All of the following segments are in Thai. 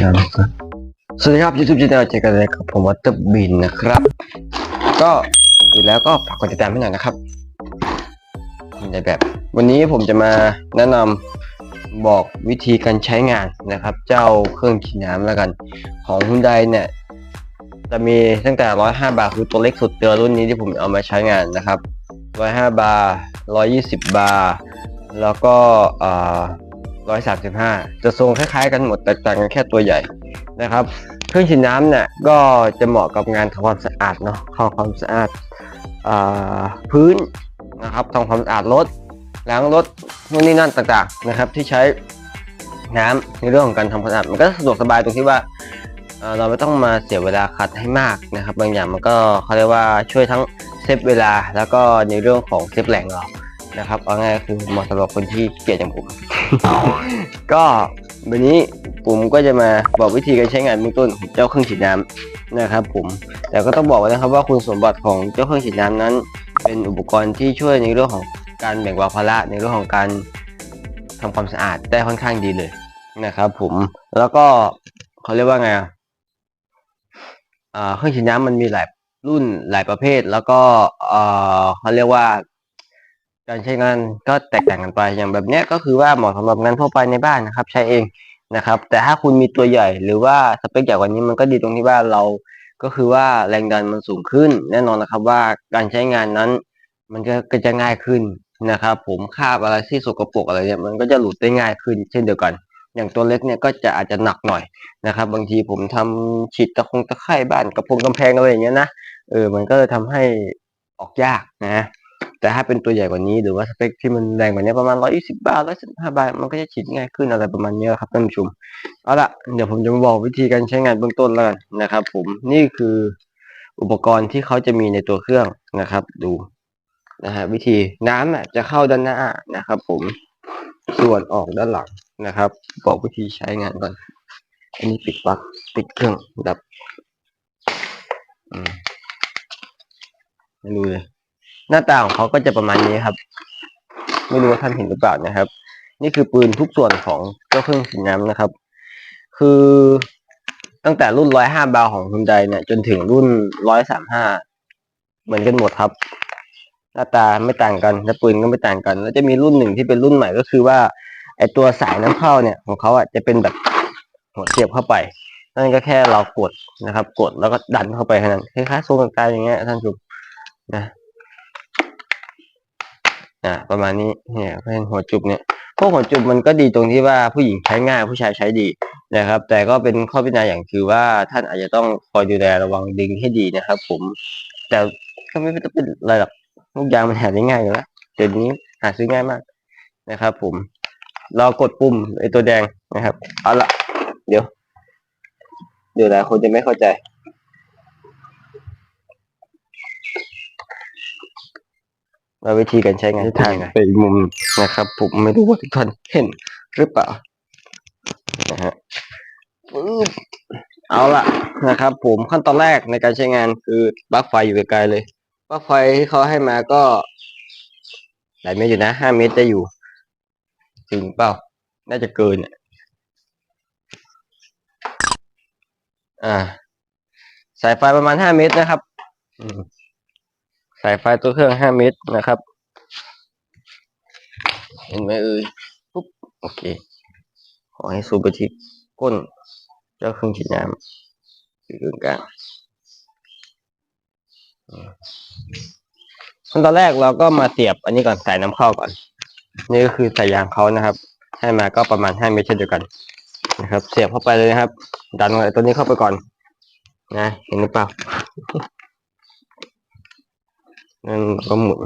ครับสวัสดีครับ YouTube Channel เจอกันเลยกับผมวัตเตอร์บินนะครับ ก็อยู่แล้วก็ฝากกดติดตามให้หน่อยนะครับในแบบ วันนี้ผมจะมาแนะนำบอกวิธีการใช้งานนะครับ เจ้าเครื่องฉีดน้ำแล้วกัน ของ Hyundai เนี่ย จะมีตั้งแต่ 105 บาทคือตัวเล็กสุดเตือรุ่นนี้ที่ผมเอามาใช้งานนะครับ 105 บาท120 บาทแล้วก็อ่า 135 จะทรงคล้ายๆกันหมดแตกต่างกันแค่ตัวใหญ่นะครับ เครื่องฉีดน้ำเนี่ยก็จะเหมาะกับงานทำความสะอาดเนาะทำความสะอาดอพื้นนะครับทำความสะอาดรถล้างรถนู่นนี่นั่นต่างๆนะครับ ที่ใช้น้ำในเรื่องของการทำความสะอาดมันก็สะดวกสบายตรงที่ว่าเราไม่ต้องมาเสียเวลาขัดให้มากนะครับ บางอย่างมันก็เขาเรียกว่าช่วยทั้งเซฟเวลา แล้วก็ในเรื่องของเซฟแรงเรา นะครับเอาง่ายคือเหมาะสำหรับคนที่เกลียดอย่างผม ก็วันนี้ผมก็จะมาบอกวิธีการใช้งานเบื้องต้นของเจ้าเครื่องฉีดน้ำนะครับ ผม แต่ก็ต้องบอกไว้นะครับว่าคุณสมบัติของเจ้าเครื่องฉีดน้ำนั้น เป็นอุปกรณ์ที่ช่วยในเรื่องของการแบ่งเบาภาระในเรื่องของการทำความสะอาดได้ค่อนข้างดีเลยนะครับ ผมแล้วก็เขาเรียกว่าไงอ่าเครื่องฉีดน้ำมันมีหลายรุ่นหลายประเภท แล้วก็อ่อเขาเรียกว่า การใช้งานก็แตกต่างกันไปอย่างแบบเนี้ยก็คือว่าเหมาะสำหรับงานทั่วไปในบ้านนะครับ ใช้เองนะครับ แต่ถ้าคุณมีตัวใหญ่หรือว่าสเปคใหญ่กว่านี้มันก็ดีตรงที่ว่าเราก็คือว่าแรงดันมันสูงขึ้น แน่นอนนะครับว่าการใช้งานนั้น มันก็จะง่ายขึ้นนะครับ ผมคาบอะไรที่สกปรกอะไรเนี่ยมันก็จะหลุดได้ง่ายขึ้น เช่นเดียวกัน อย่างตัวเล็กเนี่ยก็จะอาจจะหนักหน่อยนะครับ บางทีผมทำฉีดตะคงตะไคร่บ้านกระพงกำแพงอะไรอย่างเงี้ยนะเออมันก็เลยทำให้ออกยากนะ แต่ถ้าเป็นตัวใหญ่กว่านี้หรือว่าสเปคที่มันแรงกว่านี้ประมาณ 120 บาท 115 บาท มันก็จะฉีดง่ายขึ้นอะไรประมาณนี้ครับท่านผู้ชม เอาละเดี๋ยวผมจะมาบอกวิธีการใช้งานเบื้องต้นแล้วกันนะครับ ผม นี่คืออุปกรณ์ที่เขาจะมีในตัวเครื่องนะครับ ดูนะฮะวิธีน้ำน่ะจะเข้าด้านหน้านะครับ ผมส่วนออกด้านหลังนะครับ บอกวิธีใช้งานก่อน อันนี้ปิดปลั๊กปิดเครื่องดับอืมไม่รู้เลย หน้าตาของเขาก็จะประมาณนี้ครับ ไม่รู้ว่าท่านเห็นหรือเปล่านะครับ นี่คือปืนทุกส่วนของเจ้าเครื่องฉีดน้ำนะครับ คือตั้งแต่รุ่น105บาร์ของ Hyundai เนี่ย จนถึงรุ่น135เหมือนกันหมดครับ หน้าตาไม่ต่างกันและปืนก็ไม่ต่างกัน แล้วจะมีรุ่นหนึ่งที่เป็นรุ่นใหม่ก็คือว่าไอตัวสายน้ำเข้าเนี่ยของเขาอะจะเป็นแบบหัวเสียบเข้าไป นั่นก็แค่เรากดนะครับ กดแล้วก็ดันเข้าไปแค่นั้นคล้ายๆทรงต่างๆอย่างเงี้ยท่านผู้ชมนะ อ่าประมาณนี้เนี่ยเป็นหัวจุบเนี่ยพวกหัวจุบมันก็ดีตรงที่ว่าผู้หญิงใช้ง่ายผู้ชายใช้ดีนะครับ แต่ก็เป็นข้อพิจารณาอย่างคือว่าท่านอาจจะต้องคอยดูแลระวังดึงให้ดีนะครับ ผมแต่ก็ไม่ต้องเป็นอะไรหรอกลูกยางมันหาได้ง่ายอยู่แล้วเดี๋ยวนี้หาซื้อง่ายมากนะครับ ผมเรากดปุ่มไอตัวแดงนะครับเอาละเดี๋ยวเดี๋ยวหลายคนจะไม่เข้าใจ ว่าวิธีการใช้งานทางไปอีกมุมนะครับ ผมไม่รู้ว่าทุกท่านเห็นหรือเปล่านะฮะปึ๊บเอาละนะครับ ผมขั้นตอนแรกในการใช้งานคือปลั๊กไฟอยู่ไกลๆเลยปลั๊กไฟที่เขาให้มาก็ หลายเมตรอยู่นะห้าเมตรจะอยู่ถึงเปล่า น่าจะเกินอะอ่าสายไฟประมาณห้าเมตรนะครับอืม สายไฟตัวเครื่องห้าเมตรนะครับ เห็นไหมเอ่ยปุ๊บโอเค ขอให้ซูมไปที่ก้น เจ้าเครื่องฉีดน้ำอยู่ตรงกลางขั้นตอนแรกเราก็มาเสียบอันนี้ก่อนสายน้ำเข้าก่อน นี่ก็คือสายยางเขานะครับ ให้มาก็ประมาณห้าเมตรเช่นเดียวกันนะครับ เสียบเข้าไปเลยนะครับ ดันตัวนี้เข้าไปก่อน นะ เห็นหรือเปล่า นั่นก็หมุน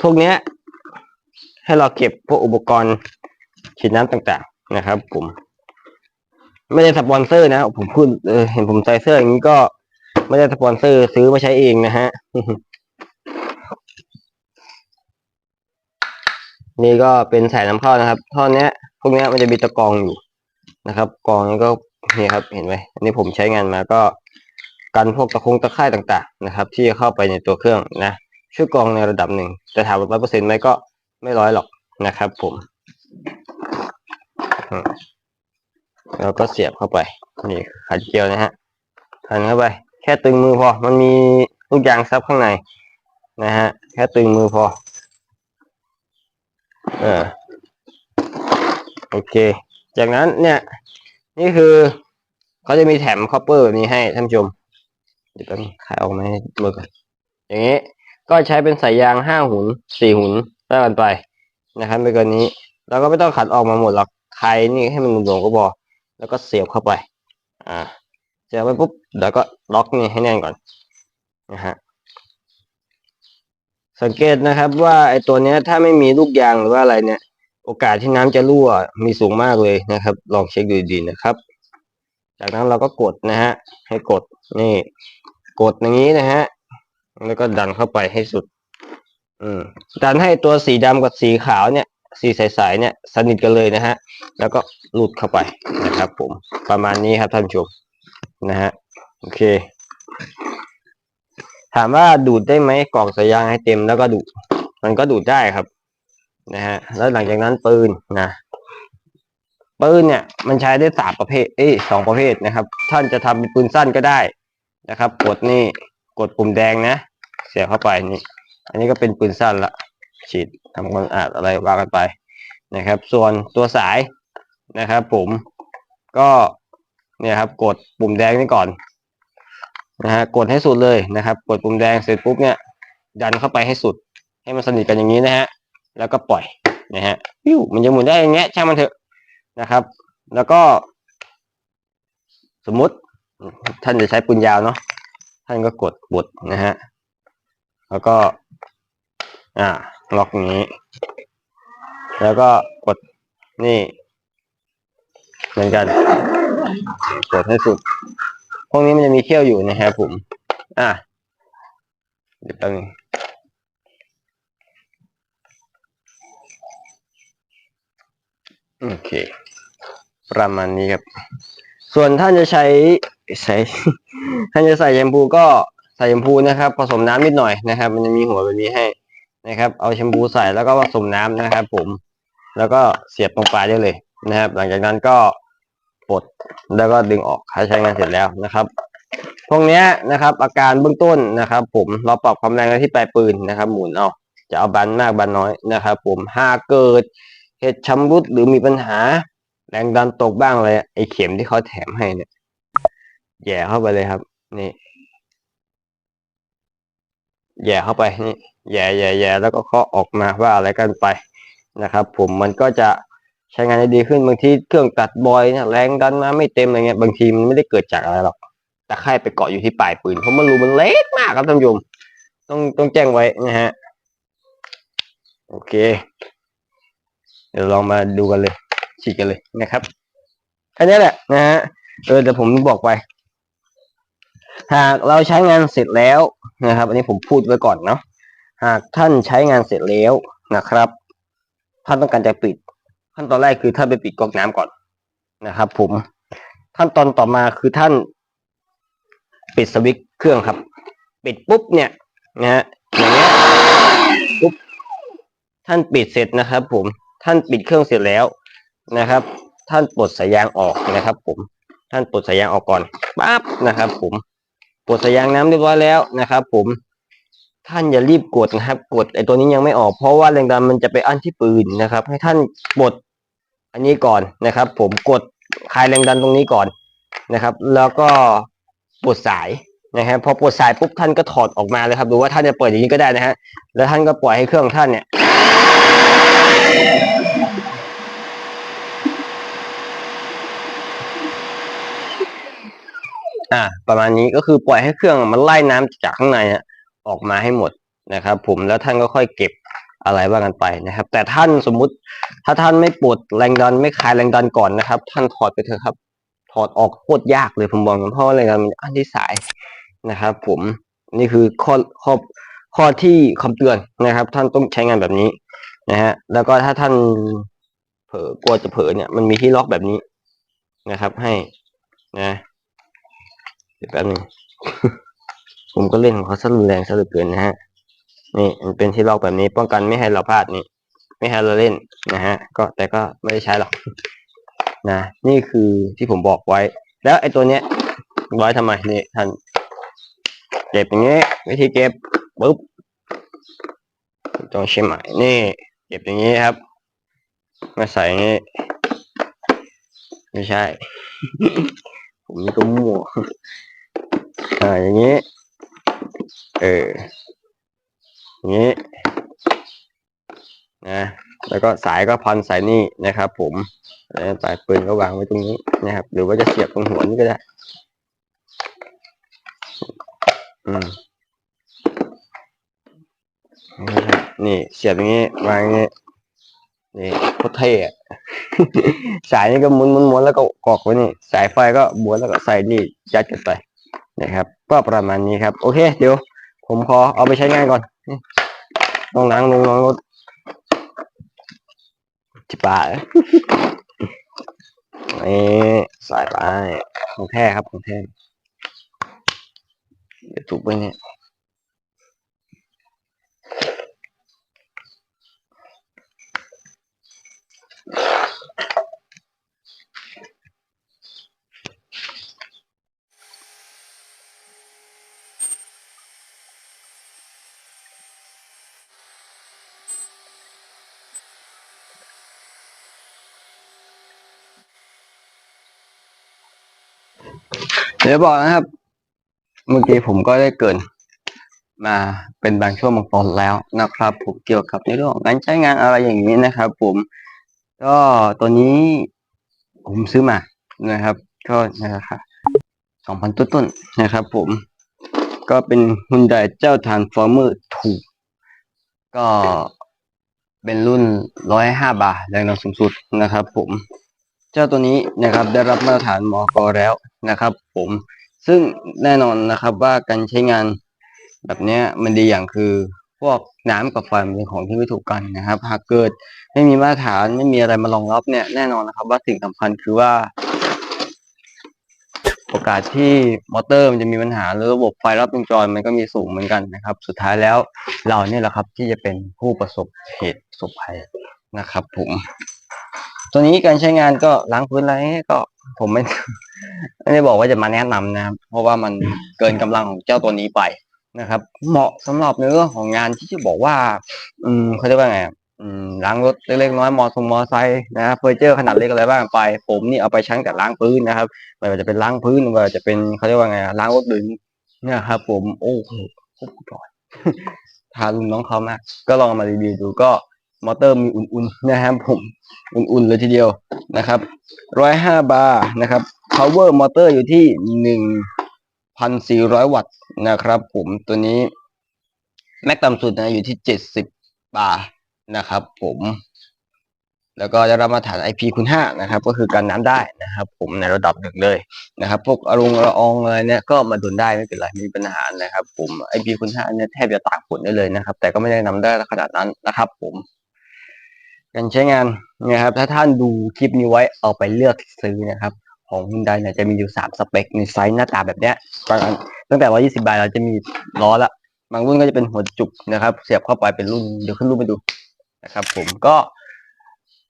พวกเนี้ย ให้เราเก็บพวกอุปกรณ์ฉีดน้ำต่างๆ นะครับผมไม่ได้สปอนเซอร์นะ ผมพูดเออเห็นผมใส่เสื้ออย่างนี้ก็ไม่ได้สปอนเซอร์ซื้อมาใช้เองนะฮะ นี่ก็เป็นสายน้ำเข้านะครับท่อนนี้พวกนี้มันจะมีตะกรองอยู่นะครับกรองนี้ก็นี่ครับ เห็นไหมอันนี้ผมใช้งานมาก็ กันพวกตะคงตะไคร่ต่างๆนะครับ ที่จะเข้าไปในตัวเครื่องนะช่วยกรองในระดับหนึ่งแต่ถามว่าร้อยเปอร์เซ็นต์ไหมก็ไม่ร้อยหรอกนะครับผมอืมแล้วก็เสียบเข้าไปนี่ขัดเกลียวนะฮะขันเข้าไป แค่ตึงมือพอ มันมีลูกยางซับข้างในนะฮะ แค่ตึงมือพอเออโอเค จากนั้นเนี่ย นี่คือเขาจะมีแถมคอปเปอร์แบบนี้ให้ท่านผู้ชม เดี๋ยวต้องขายออกมาให้ดูก่อนอย่างนี้ก็ใช้เป็นสายยางห้าหุนสี่หุนได้กันไปนะครับไม่เกินนี้เราก็ไม่ต้องขัดออกมาหมดหรอกใครนี่ให้มันหลวมก็พอแล้วก็เสียบเข้าไป อ่าเสียบไปปุ๊บแล้วก็ล็อกนี่ให้แน่นก่อนนะฮะสังเกตนะครับว่าไอตัวเนี้ยถ้าไม่มีลูกยางหรือว่าอะไรเนี่ย โอกาสที่น้ำจะรั่วมีสูงมากเลยนะครับ ลองเช็คดูดีนะครับ จากนั้นเราก็กดนะฮะให้กดนี่ กดอย่างนี้นะฮะ แล้วก็ดันเข้าไปให้สุด อืม ดันให้ตัวสีดำกับสีขาวเนี่ย สีใสๆเนี่ย สนิทกันเลยนะฮะ แล้วก็หลุดเข้าไปนะครับ ผม ประมาณนี้ครับท่านผู้ชมนะฮะ โอเค ถามว่าดูดได้ไหมกล่องสายยางให้เต็มแล้วก็ดูด มันก็ดูดได้ครับ นะฮะ แล้วหลังจากนั้นปืนนะปืนเนี่ยมันใช้ได้สามประเภท เอ้ยสองประเภทนะครับ ท่านจะทำเป็นปืนสั้นก็ได้ นะครับ กดนี่กดปุ่มแดงนะ เสียบเข้าไปนี่ อันนี้ก็เป็นปืนสั้นละฉีดทำความสะอาดอะไรว่ากันไปนะครับ ส่วนตัวสายนะครับผมก็เนี่ยครับกดปุ่มแดงนี่ก่อนนะฮะกดให้สุดเลยนะครับ กดปุ่มแดงเสร็จปุ๊บเนี่ยดันเข้าไปให้สุด ให้มันสนิทกันอย่างนี้นะฮะแล้วก็ปล่อยนะฮะปิ้วมันจะหมุนได้อย่างเงี้ยช่างมันเถอะนะครับ แล้วก็ สมมติ ท่านจะใช้ปืนยาวเนาะท่านก็กดบดนะฮะแล้วก็ อ่า ล็อกนี้ แล้วก็กดนี่ เหมือนกัน กดให้สุด พวกนี้มันจะมีเขี้ยวอยู่นะครับผม อะเดี๋ยวแป๊บนึงโอเค ประมาณนี้ครับ ส่วนท่านจะใช้ ใช้ท่าจะใส่แชมพูก็ใส่แชมพูนะครับ ผสมน้ำนิดหน่อยนะครับ มันจะมีหัวแบบนี้ให้นะครับ เอาแชมพูใส่แล้วก็ผสมน้ำนะครับ ผม แล้วก็เสียบตรงปลายได้เลยนะครับ หลังจากนั้นก็ปลดแล้วก็ดึงออกถ้าใช้งานเสร็จแล้วนะครับ พวกนี้นะครับ อาการเบื้องต้นนะครับ ผมเราปรับความแรงที่ปลายปืนนะครับ หมุนเอาจะเอาบันมากบันน้อยนะครับ ผมหากเกิดเหตุชำรุดหรือมีปัญหาแรงดันตกบ้างเลยไอเข็มที่เขาแถมให้เนี่ย แย่เข้าไปเลยครับ นี่ แย่เข้าไปนี่แย่แย่แย่แล้วก็เคาะออกมาว่าอะไรกันไปนะครับ ผมมันก็จะใช้งานได้ดีขึ้นบางทีเครื่องตัดบอยเนี่ยแรงดันมาไม่เต็มอะไรเงี้ยบางทีมันไม่ได้เกิดจากอะไรหรอกแต่ไข่ไปเกาะอยู่ที่ปลายปืนเพราะมันรูมันเล็กมากครับท่านผู้ชมต้องต้องแจ้งไว้นะฮะโอเค เดี๋ยวลองมาดูกันเลยฉีกกันเลยนะครับแค่นี้แหละนะฮะเออแต่ผมบอกไป หากเราใช้งานเสร็จแล้วนะครับ อันนี้ผมพูดไว้ก่อนเนาะหากท่านใช้งานเสร็จแล้วนะครับ ท่านต้องการจะปิด ขั้นตอนแรกคือท่านไปปิดก๊อกน้ำก่อนนะครับ ผมขั้นตอนต่อมาคือท่าน ปิดสวิตช์เครื่องครับ ปิดปุ๊บเนี่ยนะฮะอย่างเงี้ยปุ๊บท่านปิดเสร็จนะครับ ผมท่านปิดเครื่องเสร็จแล้วนะครับ ท่านปลดสายยางออกนะครับ ผมท่านปลดสายยางออกก่อนปั๊บนะครับ ผม ปลดสายยางน้ำเรียบร้อยแล้วนะครับ ผมท่านอย่ารีบกดนะครับ กดไอ้ตัวนี้ยังไม่ออก เพราะว่าแรงดันมันจะไปอั้นที่ปืนนะครับ ให้ท่านปลดอันนี้ก่อนนะครับ ผมกดคลายแรงดันตรงนี้ก่อนนะครับ แล้วก็ปลดสายนะครับพอปลดสายปุ๊บท่านก็ถอดออกมาเลยครับดูว่าท่านจะเปิดอย่างนี้ก็ได้นะฮะแล้วท่านก็ปล่อยให้เครื่องท่านเนี่ย อ่า ประมาณนี้ก็คือปล่อยให้เครื่องมันไล่น้ำจากข้างในออกมาให้หมดนะครับ ผมแล้วท่านก็ค่อยเก็บอะไรว่ากันไปนะครับ แต่ท่านสมมุติ ถ้าท่านไม่ปลดแรงดันไม่คลายแรงดันก่อนนะครับ ท่านถอดไปเถอะครับ ถอดออกโคตรยากเลยผมบอกเลยเพราะว่าแรงดันมันอันที่สายนะครับ ผมนี่คือข้อข้อข้อที่คำเตือนนะครับ ท่านต้องใช้งานแบบนี้นะฮะแล้วก็ถ้าท่านเผลอกลัวจะเผลอเนี่ยมันมีที่ล็อกแบบนี้นะครับ ให้นะ เดี๋ยวแป๊บนึง ผมก็เล่นของเขาซะรุนแรงซะเหลือเกินนะฮะ นี่มันเป็นที่ล็อกแบบนี้ ป้องกันไม่ให้เราพลาดนี่ ไม่ให้เราเล่นนะฮะ ก็แต่ก็ไม่ได้ใช้หรอก นะ นี่คือที่ผมบอกไว้ แล้วไอ้ตัวเนี้ยไว้ทำไมนี่ท่านเก็บอย่างงี้ วิธีเก็บปุ๊บตรงเชียงใหมนี่ เก็บอย่างงี้ครับ มาใส่อย่างงี้ ไม่ใช่ ผมนี่ก็มั่ว อ่าอย่างงี้ เอออย่างงี้นะแล้วก็สายก็พันสายนี่นะครับ ผมแล้วสายปืนก็วางไว้ตรงนี้นะครับ หรือว่าจะเสียบตรงหัวนี่ก็ได้ อืมนี่เสียบอย่างนี้วางอย่างนี้นี่โคตรเท่สายนี่ก็หมุนหมุนหมุนแล้วก็กอกไว้นี่ สายไฟก็บวนแล้วก็ใส่นี่ยัดกันไป นะครับ ก็ประมาณนี้ครับ โอเค เดี๋ยว ผมขอเอาไปใช้งานก่อน ต้องล้างลงล้างรถจิป่าเนี่สายไปของแท้ครับของแท้เดี๋ยวถูกไปเนี่ย เดี๋ยวบอกนะครับ เมื่อกี้ผมก็ได้เกิน มาเป็นบางช่วงบางตอนแล้วนะครับ ผมเกี่ยวกับในเรื่องของการใช้งานอะไรอย่างนี้นะครับ ผมก็ตัวนี้ผมซื้อมานะครับ ก็ในราคาสองพันต้นๆนะครับ ผม ก็เป็นฮุนไดเจ้าทานฟอร์เมอร์ถูกก็เป็นรุ่นร้อยห้าบาทแรงดันสูงสุดนะครับ ผม เจ้าตัวนี้นะครับได้รับมาตรฐานมอกแล้วนะครับผมซึ่งแน่นอนนะครับว่าการใช้งานแบบนี้มันดีอย่างคือพวกน้ำกับไฟมันเป็นของที่ไม่ถูกกันนะครับ หากเกิดไม่มีมาตรฐานไม่มีอะไรมารองรับเนี่ยแน่นอนนะครับ ว่าสิ่งสำคัญคือว่า โอกาสที่มอเตอร์มันจะมีปัญหาหรือระบบไฟรอบวงจรมันก็มีสูงเหมือนกันนะครับ สุดท้ายแล้วเราเนี่ยแหละครับที่จะเป็นผู้ประสบเหตุประสบภัยนะครับผม ตัวนี้การใช้งานก็ล้างพื้นอะไรก็ผมไม่ ไม่ได้บอกว่าจะมาแนะนำนะครับ เพราะว่ามันเกินกำลังของเจ้าตัวนี้ไปนะครับ เหมาะสำหรับในเรื่องของงานที่จะบอกว่า อืมเขาเรียกว่าไงอืมล้างรถเล็กๆน้อยมอทงมอไซค์นะครับเฟอร์เจอร์ขนาดเล็กอะไรบ้างไป ผมนี่เอาไปใช้แต่ล้างพื้นนะครับไม่ว่าจะเป็นล้างพื้นไม่ว่าจะเป็นเขาเรียกว่าไงล้างรถดึงเนี่ยครับ ผมโอ้โหโคตรทารุณน้องเขามากก็ลองมารีวิวดูก็ มอเตอร์มีอุ่นๆนะครับผมอุ่นๆเลยทีเดียวนะครับร้อยห้าบาร์นะครับ power motor อยู่ที่หนึ่งพันสี่ร้อยวัตต์นะครับผมตัวนี้แม็กต่ำสุดนะอยู่ที่เจ็ดสิบบาร์นะครับผมแล้วก็จะรับมาตรฐาน IP คูณห้านะครับ ก็คือการน้ำได้นะครับ ผมในระดับหนึ่งเลยนะครับ พวกอารมณ์ละอองอะไรเนี่ยก็มาดุนได้ไม่เป็นไรไม่มีปัญหานะครับ ผม IP คูณห้าเนี่ยแทบจะตากฝนได้เลยนะครับ แต่ก็ไม่ได้นำได้ขนาดนั้นนะครับ ผม การใช้งานนะครับ ถ้าท่านดูคลิปนี้ไว้เอาไปเลือกซื้อนะครับ ของฮุนไดเนี่ยจะมีอยู่สามสเปคในไซส์หน้าตาแบบเนี้ยบางอันตั้งแต่ 120 บาทเราจะมีล้อละบางรุ่นก็จะเป็นหัวจุกนะครับ เสียบเข้าไปเป็นรุ่นเดี๋ยวขึ้นรูปไปดูนะครับ ผมก็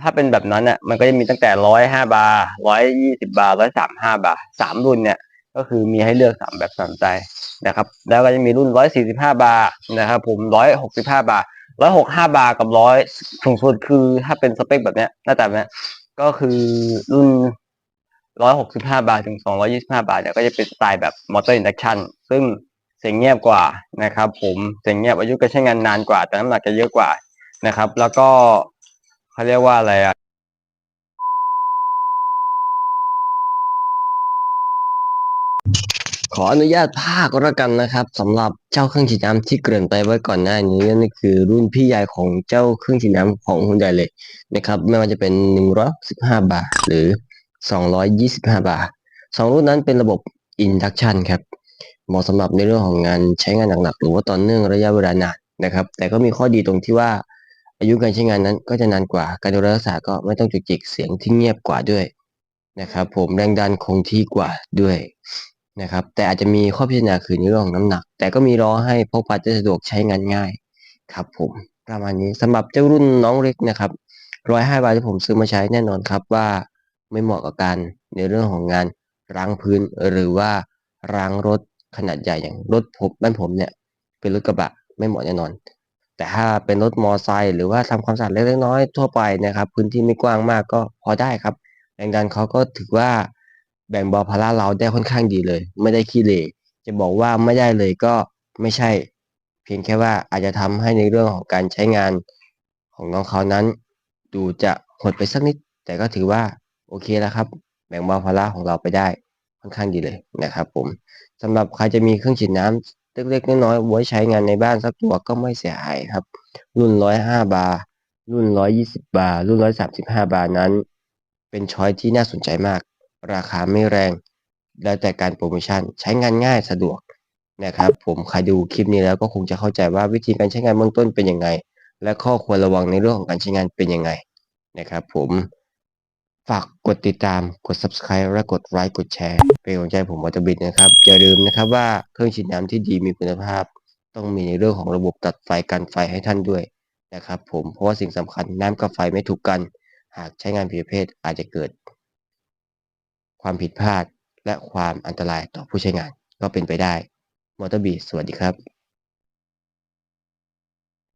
ถ้าเป็นแบบนั้นเนี่ยมันก็จะมีตั้งแต่ร้อยห้าบาร์ร้อยยี่สิบาร์ร้อยสามห้าบาร์สามรุ่นเนี่ย ก็คือมีให้เลือกสามแบบสามใจนะครับ แล้วก็จะมีรุ่นร้อยสี่สิบห้าบาร์นะครับ ผมร้อยหกสิบห้าบา ร้อยหกห้าบาร์กับร้อยสูงสุดคือถ้าเป็นสเปคแบบเนี้ยหน้าตาแบบเนี้ยก็คือรุ่นร้อยหกสิบห้าบาทถึงสองร้อยี่สิบห้าบาทเนี่ยก็จะเป็นสไตล์แบบมอเตอร์อินดักชันซึ่งเสียงเงียบกว่านะครับ ผมเสียงเงียบอายุการใช้งานนานกว่า แต่น้ำหนักจะเยอะกว่านะครับ แล้วก็เขาเรียกว่าอะไรอะ ขออนุญาตภาคล้วกันนะครับสำหรับเจ้าเครื่องฉีดน้ำที่เกริ่นไปไว้ก่อนหน้านี้นั่นคือรุ่นพี่ใหญ่ของเจ้าเครื่องฉีดน้ำของฮุนไดเลยนะครับไม่ว่าจะเป็น115บาทหรือ 225 บาทสองรุ่นนั้นเป็นระบบ Induction ครับเหมาะสำหรับในเรื่องของงานใช้งานหนักๆหรือว่าต่อเนื่องระยะเวลานานนะครับ แต่ก็มีข้อดีตรงที่ว่าอายุการใช้งานนั้นก็จะนานกว่าการดูแลรักษาก็ไม่ต้องจุกจิกเสียงที่เงียบกว่าด้วยนะครับผมแรงดันคงที่กว่าด้วย นะครับ แต่อาจจะมีข้อพิจารณาคือในเรื่องของน้ำหนัก แต่ก็มีล้อให้พกพาจะสะดวกใช้งานง่ายครับผมประมาณนี้สำหรับเจ้ารุ่นน้องเล็กนะครับร้อยห้าบาทที่ผมซื้อมาใช้แน่นอนครับว่าไม่เหมาะกับการในเรื่องของงานล้างพื้นหรือว่าล้างรถขนาดใหญ่อย่างรถผมบ้านผมเนี่ย เป็นรถกระบะไม่เหมาะแน่นอน แต่ถ้าเป็นรถมอไซค์หรือว่าทำความสะอาดเล็กๆน้อยๆทั่วไปนะครับ พื้นที่ไม่กว้างมากก็พอได้ครับ แรงดันเขาก็ถือว่า แบ่งเบาภาระเราได้ค่อนข้างดีเลย ไม่ได้ขี้เหร่จะบอกว่าไม่ได้เลยก็ไม่ใช่ เพียงแค่ว่าอาจจะทำให้ในเรื่องของการใช้งานของน้องเขานั้น ดูจะหดไปสักนิด แต่ก็ถือว่าโอเคแล้วครับ แบ่งเบาภาระของเราไปได้ค่อนข้างดีเลยนะครับ ผมสำหรับใครจะมีเครื่องฉีดน้ำเล็กๆน้อยๆไว้ใช้งานในบ้านสักตัวก็ไม่เสียหายครับ รุ่น105บาร์รุ่น120บาร์รุ่น135บาร์นั้น เป็นช้อยที่น่าสนใจมาก ราคาไม่แรง แล้วแต่การโปรโมชั่นใช้งานง่ายสะดวกนะครับ ผมใครดูคลิปนี้แล้วก็คงจะเข้าใจว่าวิธีการใช้งานเบื้องต้นเป็นยังไง และข้อควรระวังในเรื่องของการใช้งานเป็นยังไงนะครับผมฝากกดติดตามกด subscribe และกดไลค์กดแชร์เป็นกำลังใจผมวอเตบิดนะครับ อย่าลืมนะครับว่าเครื่องฉีดน้ำที่ดีมีคุณภาพ ต้องมีในเรื่องของระบบตัดไฟกันไฟให้ท่านด้วยนะครับผมเพราะว่าสิ่งสำคัญน้ำกับไฟไม่ถูกกัน หากใช้งานผิดประเภทอาจจะเกิด ความผิดพลาด และความอันตรายต่อผู้ใช้งานก็เป็นไปได้มอเตอร์บีสวัสดีครับ